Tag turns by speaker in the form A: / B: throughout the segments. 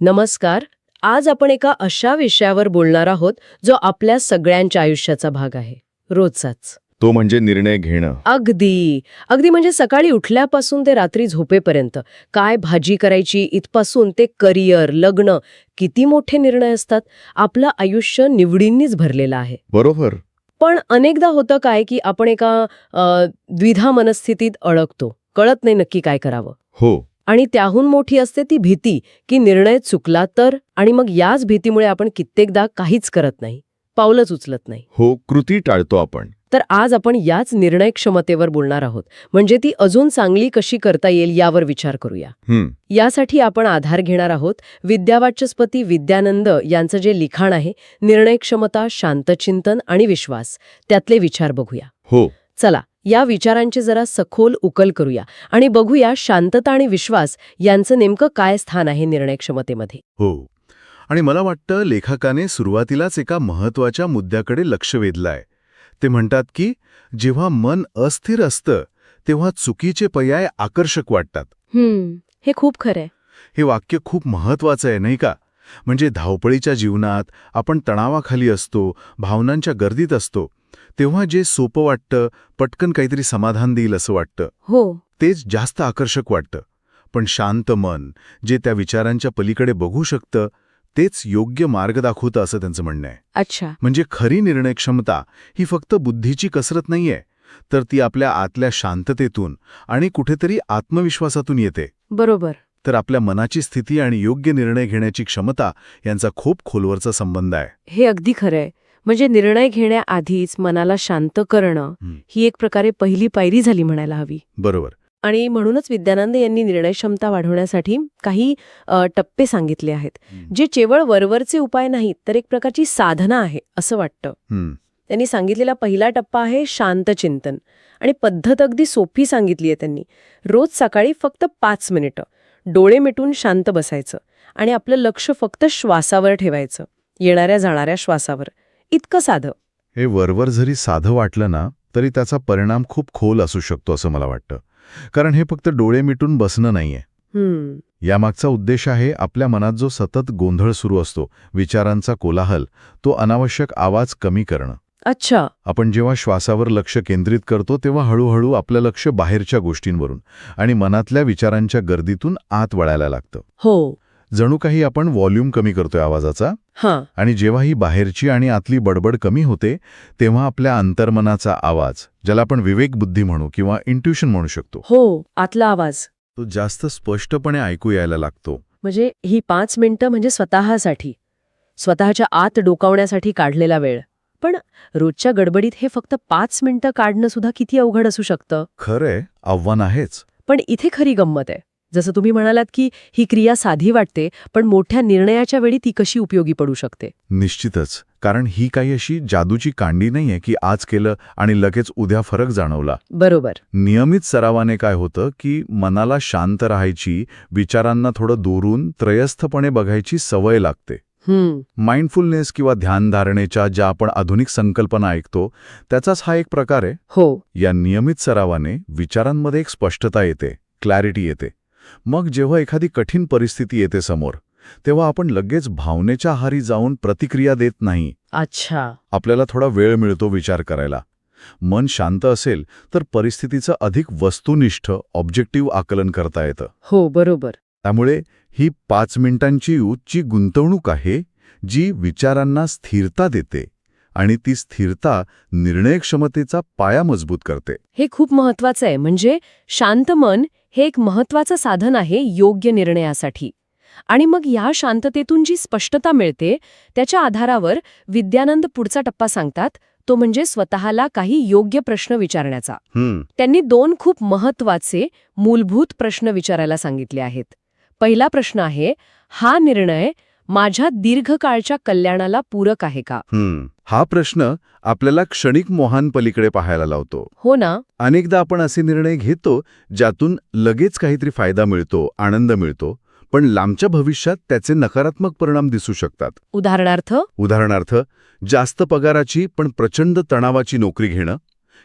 A: नमस्कार. आज आपण एका अशा विषयावर बोलणार आहोत जो आपल्या सगळ्यांच्या आयुष्याचा भाग आहे. रोजचाच.
B: तो म्हणजे निर्णय घेणं.
A: अगदी. अगदी म्हणजे सकाळी उठल्यापासून ते रात्री झोपेपर्यंत. काय भाजी करायची इथपासून ते करिअर लग्न किती मोठे निर्णय असतात? आपलं आयुष्य निवडींनीच भरलेलं आहे.
B: बरोबर.
A: पण अनेकदा होतं काय की आपण एका अ, द्विधा मनस्थितीत अडकतो. कळत नाही नक्की काय करावं.
B: हो.
A: आणि त्याहून मोठी असते ती भीती की निर्णय चुकला तर आणि मग याच भीतीमुळे आपण कित्येकदा काहीच करत नाही पावलंच उचलत नाही.
B: हो कृती टाळतो आपण.
A: तर आज आपण याच निर्णय क्षमतेवर बोलणार आहोत. म्हणजे ती अजून चांगली कशी करता येईल यावर विचार करूया. यासाठी आपण आधार घेणार आहोत विद्यावाचस्पती विद्यानंद यांचं जे लिखाण आहे निर्णय क्षमता शांतचिंतन आणि विश्वास त्यातले विचार बघूया.
B: हो.
A: चला या विचारांची जरा सखोल उकल करूया. आणि बघूया शांतता आणि विश्वास यांचं नेमकं काय स्थान आहे निर्णय क्षमतेमध्ये.
C: हो. आणि मला वाटतं लेखकाने सुरुवातीलाच एका महत्त्वाच्या मुद्द्याकडे लक्ष वेधलंय. ते म्हणतात की जेव्हा मन अस्थिर असतं तेव्हा चुकीचे पर्याय आकर्षक वाटतात.
A: हम्म. हे खूप खरंय
C: हे वाक्य खूप महत्वाचं आहे नाही का? म्हणजे धावपळीच्या जीवनात आपण तणावाखाली असतो भावनांच्या गर्दीत असतो. तेव्हा जे सोपं वाटतं पटकन काहीतरी समाधान देईल असं वाटतं.
A: हो.
C: तेच जास्त आकर्षक वाटतं. पण शांत मन जे त्या विचारांच्या पलीकडे बघू शकतं तेच योग्य मार्ग दाखवतं असं त्यांचं म्हणणं आहे.
A: अच्छा.
C: म्हणजे खरी निर्णय क्षमता ही फक्त बुद्धीची कसरत नाहीये तर ती आपल्या आतल्या शांततेतून आणि कुठेतरी आत्मविश्वासातून येते.
A: बरोबर.
C: तर आपल्या मनाची स्थिती आणि योग्य निर्णय घेण्याची क्षमता यांचा खूप खोलवरचा संबंध आहे.
A: हे अगदी खरंय म्हणजे निर्णय घेण्याआधीच मनाला शांत करणं
C: हं.
A: एक प्रकारे पहिली पायरी झाली म्हणायला हवी.
C: बरोबर.
A: आणि म्हणूनच विद्यानंद यांनी निर्णय क्षमता वाढवण्यासाठी काही टप्पे सांगितले आहेत. जे केवळ वरवरचे उपाय नाहीत तर एक प्रकारची साधना आहे असं वाटतं. त्यांनी सांगितलेला पहिला टप्पा आहे शांत चिंतन. आणि पद्धत अगदी सोपी सांगितली आहे त्यांनी. रोज सकाळी फक्त पाच मिनिटं. डोळे मिटून शांत बसायचं. आणि आपलं लक्ष फक्त श्वासावर ठेवायचं. येणाऱ्या जाणाऱ्या श्वासावर. इतकं साधं.
C: हे वरवर जरी साधं वाटलं ना तरी त्याचा परिणाम खूप खोल असू शकतो असं मला वाटतं. कारण हे फक्त डोळे मिटून बसणं नाहीये. यामागचा उद्देश आहे आपल्या मनात जो सतत गोंधळ सुरू असतो विचारांचा कोलाहल तो अनावश्यक आवाज कमी करणं.
A: अच्छा.
C: आपण जेव्हा श्वासावर लक्ष केंद्रित करतो तेव्हा हळूहळू आपलं लक्ष बाहेरच्या गोष्टींवरून आणि मनातल्या विचारांच्या गर्दीतून आत वळायला लागतं.
A: हो.
C: जणू काही आपण व्हॉल्यूम कमी करतोय आवाजाचा
A: हां.
C: आणि जेव्हा ही बाहेरची आणि आतली बडबड कमी होते तेव्हा आपल्या अंतर्मनाचा आवाज ज्याला आपण विवेकबुद्धी म्हणू किंवा इंट्युशन म्हणू शकतो.
A: हो आतला आवाज.
C: तो जास्त स्पष्टपणे ऐकू यायला लागतो.
A: म्हणजे ही पाच मिनिटं म्हणजे स्वतःसाठी. स्वतःच्या आत डोकावण्यासाठी काढलेला वेळ. पण रोजच्या गडबडीत हे फक्त पाच मिनिटं काढणं सुद्धा किती अवघड असू शकतं?
C: खरंय आव्हान आहेच.
A: पण इथे खरी गंमत आहे. जसं तुम्ही म्हणालात की ही क्रिया साधी वाटते पण मोठ्या निर्णयाच्या वेळी ती कशी उपयोगी पडू शकते?
C: निश्चितच. कारण ही काही अशी जादूची कांडी नाहीये की आज केलं आणि लगेच उद्या फरक जाणवला.
A: बरोबर.
C: नियमित सरावाने काय होतं की मनाला शांत राहायची विचारांना थोडं दुरून त्रयस्थपणे बघायची सवय लागते. माइंडफुलनेस किंवा ध्यानधारणेच्या ज्या आपण आधुनिक संकल्पना ऐकतो त्याचाच हा एक प्रकार आहे.
A: हो.
C: या नियमित सरावाने विचारांमध्ये एक स्पष्टता येते क्लॅरिटी येते. मग जेव्हा एखादी कठीण परिस्थिती येते समोर तेव्हा आपण लगेच भावनेच्या आहारी जाऊन प्रतिक्रिया देत नाही.
A: अच्छा.
C: आपल्याला थोडा वेळ मिळतो विचार करायला. मन शांत असेल तर परिस्थितीचं अधिक वस्तुनिष्ठ ऑब्जेक्टिव्ह आकलन करता येतं.
A: हो बरोबर.
C: त्यामुळे ही पाच मिनिटांची उच्ची गुंतवणूक आहे जी विचारांना स्थिरता देते आणि ती स्थिरता निर्णयक्षमतेचा पाया मजबूत करते.
A: हे खूप महत्वाचं आहे. म्हणजे शांत मन हे एक महत्वाचं साधन आहे योग्य निर्णयासाठी. आणि मग या शांततेतून जी स्पष्टता मिळते त्याच्या आधारावर विद्यानंद पुढचा टप्पा सांगतात तो म्हणजे स्वतःला काही योग्य प्रश्न विचारण्याचा. त्यांनी दोन खूप महत्त्वाचे मूलभूत प्रश्न विचारायला सांगितले आहेत. पहिला प्रश्न आहे हा निर्णय माझ्या दीर्घकाळच्या कल्याणाला पूरक आहे का?
C: हा प्रश्न आपल्याला क्षणिक मोहांपलीकडे पाहायला लावतो.
A: हो ना?
C: अनेकदा आपण असे निर्णय घेतो ज्यातून लगेच काहीतरी फायदा मिळतो आनंद मिळतो पण लांबच्या भविष्यात त्याचे नकारात्मक परिणाम दिसू शकतात.
A: उदाहरणार्थ?
C: उदाहरणार्थ जास्त पगाराची पण प्रचंड तणावाची नोकरी घेणं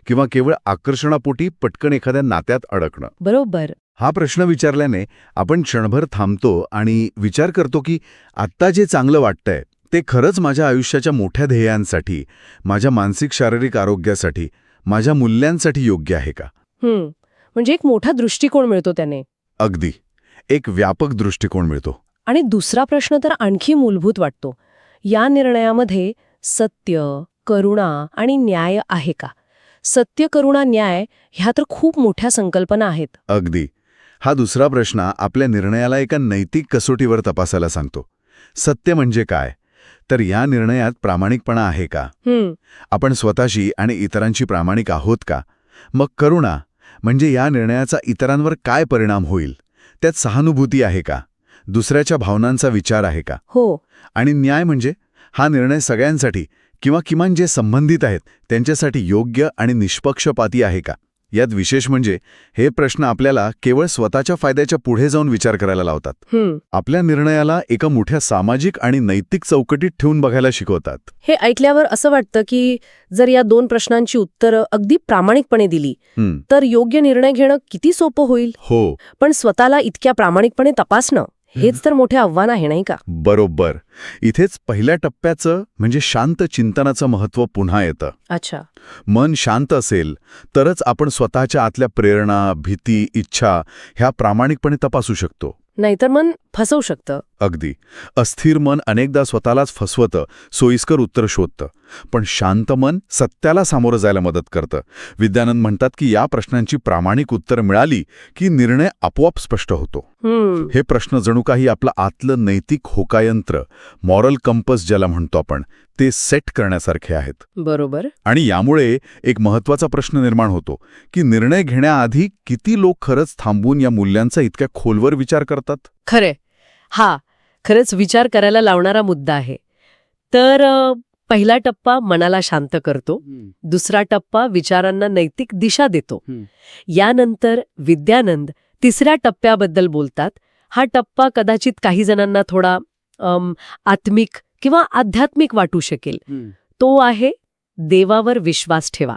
C: किंवा केवळ आकर्षणापोटी पटकन एखाद्या नात्यात अडकणं.
A: बरोबर.
C: हा प्रश्न विचारल्याने आपण क्षणभर थांबतो आणि विचार करतो की आत्ता जे चांगलं वाटतंय ते खरंच माझ्या आयुष्याच्या मोठ्या ध्येयांसाठी माझ्या मानसिक शारीरिक आरोग्यासाठी माझ्या मूल्यांसाठी योग्य आहे का?
A: म्हणजे एक मोठा दृष्टिकोन मिळतो त्याने.
C: अगदी. एक व्यापक दृष्टिकोन मिळतो.
A: आणि दुसरा प्रश्न तर आणखी मूलभूत वाटतो. या निर्णयामध्ये सत्य करुणा आणि न्याय आहे का? सत्य करुणा न्याय ह्या तर खूप मोठ्या संकल्पना आहेत.
C: अगदी. हा दुसरा प्रश्न आपल्या निर्णयाला एका नैतिक कसोटीवर तपासायला सांगतो. सत्य म्हणजे काय? तर या निर्णयात प्रामाणिकपणा आहे का? आपण स्वतःशी आणि इतरांशी प्रामाणिक आहोत का? मग करुणा म्हणजे या निर्णयाचा इतरांवर काय परिणाम होईल? त्यात सहानुभूती आहे का? दुसऱ्याच्या भावनांचा विचार आहे का?
A: हो.
C: आणि न्याय म्हणजे? हा निर्णय सगळ्यांसाठी किंवा किमान जे संबंधित आहेत त्यांच्यासाठी योग्य आणि निष्पक्षपाती आहे का? यात विशेष म्हणजे हे प्रश्न आपल्याला केवळ स्वतःच्या फायद्याच्या पुढे जाऊन विचार करायला लावतात. आपल्या निर्णयाला एका मोठ्या सामाजिक आणि नैतिक चौकटीत ठेवून बघायला शिकवतात.
A: हे ऐकल्यावर असं वाटतं की जर या दोन प्रश्नांची उत्तरं अगदी प्रामाणिकपणे दिली तर योग्य निर्णय घेणं किती सोपं होईल?
C: हो.
A: पण स्वतःला इतक्या प्रामाणिकपणे तपासणं हेच तर मोठे आव्हान आहे नाही का?
C: बरोबर. इथेच पहिल्या टप्प्याचं म्हणजे शांत चिंतनाचं महत्त्व पुन्हा येतं.
A: अच्छा.
C: मन शांत असेल तरच आपण स्वतःच्या आतल्या प्रेरणा भीती इच्छा ह्या प्रामाणिकपणे तपासू शकतो.
A: नाहीतर मन फसवू शकतं.
C: अगदी. अस्थिर मन अनेकदा स्वतःलाच फसवतं सोयीस्कर उत्तर शोधतं. पण शांत मन सत्याला सामोरं जायला मदत करतं. विद्यानंद म्हणतात की या प्रश्नांची प्रामाणिक उत्तरं मिळाली की निर्णय आपोआप स्पष्ट होतो.
A: हं,
C: प्रश्न जणू काही आपलं आतलं नैतिक होकायंत्र मॉरल कंपस ज्याला म्हणतो आपण ते सेट करण्यासारखे आहेत.
A: बरोबर.
C: आणि यामुळे एक महत्त्वाचा प्रश्न निर्माण होतो की निर्णय घेण्याआधी किती लोक खरंच थांबून या मूल्यांचा इतक्या खोलवर विचार करतात?
A: खरे हा खरंच विचार करायला लावणारा मुद्दा आहे. तर पहिला टप्पा मनाला शांत करतो. दुसरा टप्पा विचारांना नैतिक दिशा देतो. यानंतर विद्यानंद तिसऱ्या टप्प्याबद्दल बोलतात. हा टप्पा कदाचित काही जणांना थोडा आत्मिक किंवा आध्यात्मिक वाटू शकेल. तो आहे देवावर विश्वास ठेवा.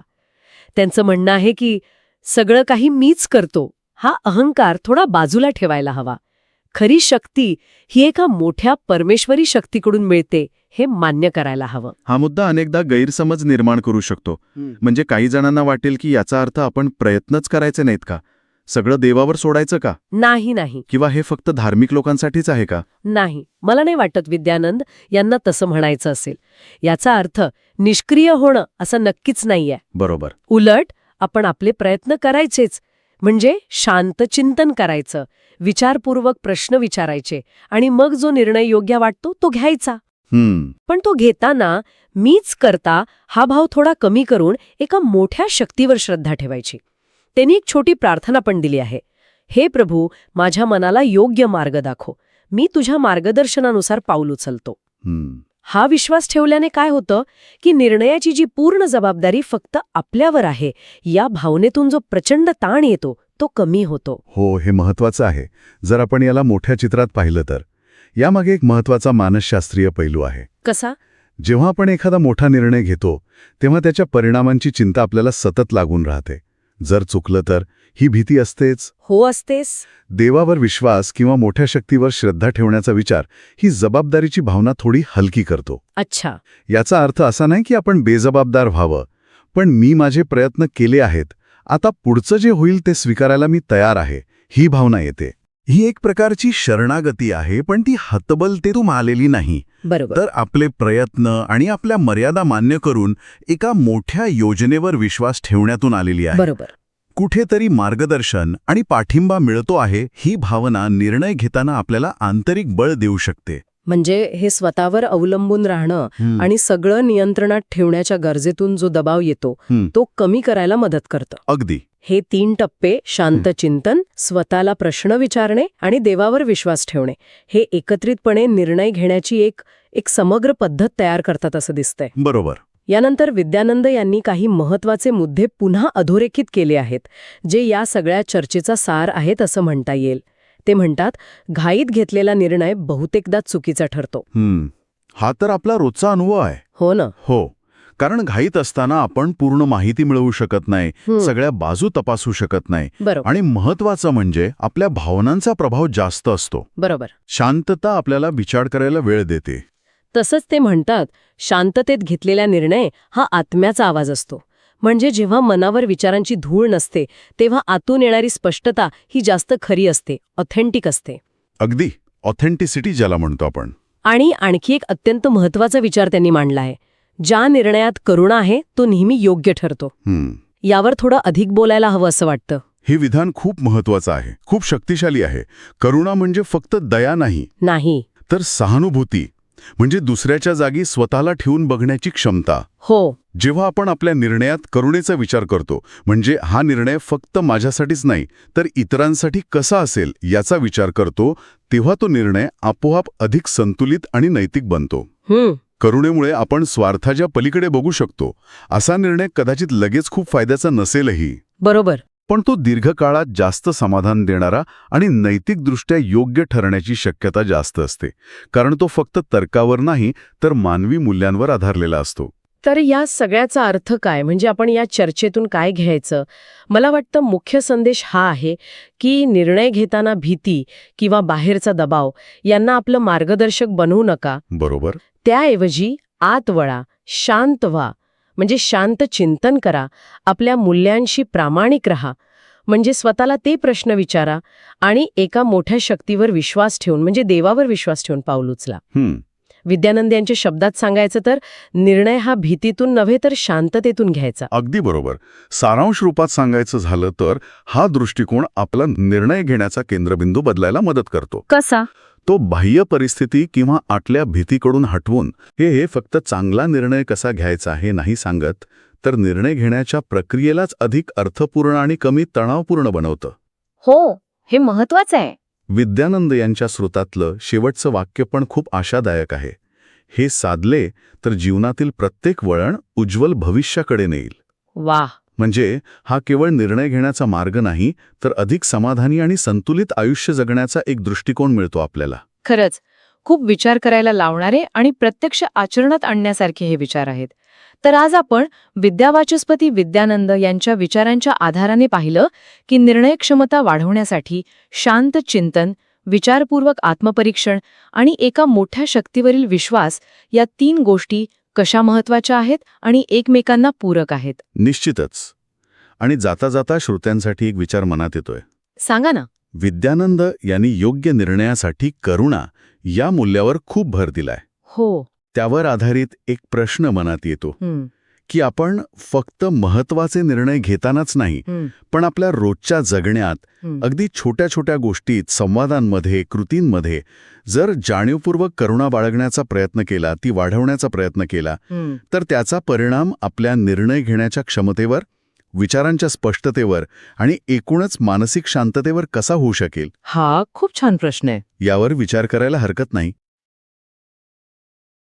A: त्यांचं म्हणणं आहे की सगळं काही मीच करतो. हा अहंकार थोडा बाजूला ठेवायला हवा. खरी शक्ती ही एका मोठ्या परमेश्वरी शक्तीकडून मिळते हे मान्य करायला हवं.
B: हा मुद्दा अनेकदा गैरसमज निर्माण करू शकतो. म्हणजे काही जणांना वाटेल की याचा अर्थ आपण प्रयत्नच करायचे नाहीत का? सगळं देवावर सोडायचं का?
A: नाही नाही.
B: किंवा हे फक्त धार्मिक लोकांसाठीच आहे का?
A: नाही. मला नाही वाटत विद्यानंद यांना तसं म्हणायचं असेल. याचा अर्थ निष्क्रिय होणं असं नक्कीच नाहीये.
B: बरोबर.
A: उलट आपण आपले प्रयत्न करायचेच. म्हणजे शांत चिंतन करायचं विचारपूर्वक प्रश्न विचारायचे आणि मग जो निर्णय योग्य वाटतो तो घ्यायचा. पण तो घेताना मीच करता हा भाव थोडा कमी करून एका मोठ्या शक्तीवर श्रद्धा ठेवायची. त्यांनी एक छोटी प्रार्थना पण दिली आहे. हे प्रभू माझ्या मनाला योग्य मार्ग दाखव. मी तुझ्या मार्गदर्शनानुसार पाऊल उचलतो. हा विश्वास ठेवल्याने काय होतं की निर्णयाची जी पूर्ण जबाबदारी फक्त आपल्यावर आहे या भावनेतून जो प्रचंड ताण येतो तो कमी होतो.
C: हो हे महत्वाचं आहे. जर आपण याला मोठ्या चित्रात पाहिलं तर. यामागे एक महत्त्वाचा मानसशास्त्रीय पैलू आहे.
A: कसा?
C: जेव्हा आपण एखादा मोठा निर्णय घेतो तेव्हा त्याच्या परिणामांची चिंता आपल्याला सतत लागून राहते. जर चुकलं तर ही भीती असतेच?
A: हो असतेस.
C: देवावर विश्वास किंवा मोठ्या शक्तीवर श्रद्धा ठेवण्याचा विचार ही जबाबदारीची भावना थोडी हलकी करतो.
A: अच्छा.
C: याचा अर्थ असा नाही की आपण बेजबाबदार व्हावं पण मी माझे प्रयत्न केले आहेत. आता पुढचं जे होईल ते स्वीकारायला मी तयार आहे. ही भावना येते. ही एक प्रकारची शरणागती आहे पण ती हतबलतेतून आलेली नाही.
A: बरोबर.
C: तर आपले प्रयत्न आणि आपल्या मर्यादा मान्य करून एका मोठ्या योजनेवर विश्वास ठेवण्यातून आलेली आहे.
A: बरोबर.
C: कुठेतरी मार्गदर्शन आणि पाठिंबा मिळतो आहे ही भावना निर्णय घेताना आपल्याला आंतरिक बळ देऊ शकते.
A: म्हणजे हे स्वतःवर अवलंबून राहणं आणि सगळं नियंत्रणात ठेवण्याच्या गरजेतून जो दबाव येतो. तो कमी करायला मदत करतं.
C: अगदी.
A: हे तीन टप्पे शांत चिंतन स्वतःला प्रश्न विचारणे आणि देवावर विश्वास ठेवणे हे एकत्रितपणे निर्णय घेण्याची एक एक समग्र पद्धत तयार करतात असं दिसतंय.
C: बरोबर.
A: यानंतर विद्यानंद यांनी काही महत्त्वाचे मुद्दे पुन्हा अधोरेखित केले आहेत जे या सगळ्या चर्चेचा सार आहेत असं म्हणता येईल. ते म्हणतात घाईत घेतलेला निर्णय बहुतेकदा चुकीचा ठरतो.
C: हम्म. हा तर आपला रोजचा अनुभव आहे.
A: हो ना.
C: हो. कारण घाईत असताना आपण पूर्ण माहिती मिळवू शकत नाही सगळ्या बाजू तपासू शकत नाही. आणि महत्वाचं म्हणजे आपल्या भावनांचा प्रभाव जास्त असतो.
A: बरोबर.
C: शांतता आपल्याला विचार करायला वेळ देते.
A: तसंच ते म्हणतात शांततेत घेतलेला निर्णय हा आत्म्याचा आवाज असतो. म्हणजे जेव्हा मनावर विचारांची धूळ नसते तेव्हा आतून येणारी स्पष्टता ही जास्त खरी असते ऑथेंटिक असते.
C: अगदी ऑथेंटिसिटी ज्याला म्हणतो आपण.
A: आणि आणखी एक अत्यंत महत्त्वाचा विचार त्यांनी मांडला आहे. ज्या निर्णयात करुणा आहे तो नेहमी योग्य ठरतो. यावर थोडं अधिक बोलायला हवं असं वाटतं.
C: हे विधान खूप महत्वाचं आहे खूप शक्तिशाली आहे. करुणा म्हणजे फक्त दया नाही.
A: नाही.
C: तर सहानुभूती म्हणजे दुसऱ्याच्या जागी स्वतःला ठेवून बघण्याची क्षमता.
A: हो.
C: जेव्हा आपण आपल्या निर्णयात करुणेचा विचार करतो म्हणजे हा निर्णय फक्त माझ्यासाठीच नाही तर इतरांसाठी कसा असेल याचा विचार करतो तेव्हा तो निर्णय आपोआप अधिक संतुलित आणि नैतिक बनतो. करुणेमुळे आपण स्वार्थाच्या पलीकडे बघू शकतो. असा निर्णय कदाचित लगेच खूप फायद्याचा नसेलही.
A: बरोबर.
C: पण तो दीर्घकाळात जास्त समाधान देणारा आणि नैतिकदृष्ट्या योग्य ठरण्याची शक्यता जास्त असते. कारण तो फक्त तर्कावर नाही तर मानवी मूल्यांवर आधारलेला असतो.
A: तर या सगळ्याचा अर्थ काय? म्हणजे आपण या चर्चेतून काय घ्यायचं? मला वाटतं मुख्य संदेश हा आहे की निर्णय घेताना भीती किंवा बाहेरचा दबाव यांना आपलं मार्गदर्शक बनवू नका.
C: बरोबर.
A: त्याऐवजी आत वळा शांत व्हा. म्हणजे शांत चिंतन करा. आपल्या मूल्यांशी प्रामाणिक रहा. म्हणजे स्वतःला ते प्रश्न विचारा आणि एका मोठ्या शक्तीवर विश्वास ठेवून म्हणजे देवावर विश्वास ठेवून पाऊल उचला. विद्यानंद यांच्या शब्दात सांगायचं तर निर्णय हा भीतीतून नव्हे तर शांततेतून घ्यायचा.
C: अगदी बरोबर. सारांश रूपात सांगायचं झालं तर हा दृष्टिकोन आपला निर्णय घेण्याचा केंद्रबिंदू बदलायला मदत करतो.
A: कसा?
C: तो बाह्य परिस्थिती किंवा आटल्या भीतीकडून हटवून हे हे फक्त चांगला निर्णय कसा घ्यायचा हे नाही सांगत तर निर्णय घेण्याच्या प्रक्रियेलाच अधिक अर्थपूर्ण आणि कमी तणावपूर्ण बनवतं.
A: हो हे महत्वाचं आहे.
C: विद्यानंद यांच्या श्रोतातलं शेवटचं वाक्य पण खूप आशादायक आहे. हे साधले तर जीवनातील प्रत्येक वळण उज्ज्वल भविष्याकडे नेईल.
A: वाह!
C: म्हणजे हा केवळ निर्णय घेण्याचा मार्ग नाही तर अधिक समाधानी आणि संतुलित आयुष्य जगण्याचा एक दृष्टिकोन मिळतो आपल्याला.
D: खरंच खूप विचार करायला लावणारे आणि प्रत्यक्ष आचरणात आणण्यासारखे हे विचार आहेत. तर आज आपण विद्यावाचस्पती विद्यानंद यांच्या विचारांच्या आधाराने पाहिलं की निर्णय क्षमता वाढवण्यासाठी शांत चिंतन विचारपूर्वक आत्मपरीक्षण आणि एका मोठ्या शक्तीवरील विश्वास या तीन गोष्टी कशा महत्त्वाच्या आहेत आणि एकमेकांना पूरक आहेत?
C: निश्चितच. आणि जाता जाता श्रोत्यांसाठी एक विचार मनात येतोय.
D: सांगा ना.
C: विद्यानंद यांनी योग्य निर्णयासाठी करुणा या मूल्यावर खूप भर दिलाय.
D: हो.
C: त्यावर आधारित एक प्रश्न मनात येतो. की आपण फक्त महत्त्वाचे निर्णय घेतानाच नाही पण आपल्या रोजच्या जगण्यात. अगदी छोट्या छोट्या गोष्टीत संवादांमध्ये कृतींमध्ये जर जाणीवपूर्वक करुणा बाळगण्याचा प्रयत्न केला ती वाढवण्याचा प्रयत्न केला. तर त्याचा परिणाम आपल्या निर्णय घेण्याच्या क्षमतेवर विचारांच्या स्पष्टतेवर आणि एकूणच मानसिक शांततेवर कसा होऊ शकेल?
D: हा खूप छान प्रश्न आहे.
C: यावर विचार करायला हरकत नाही.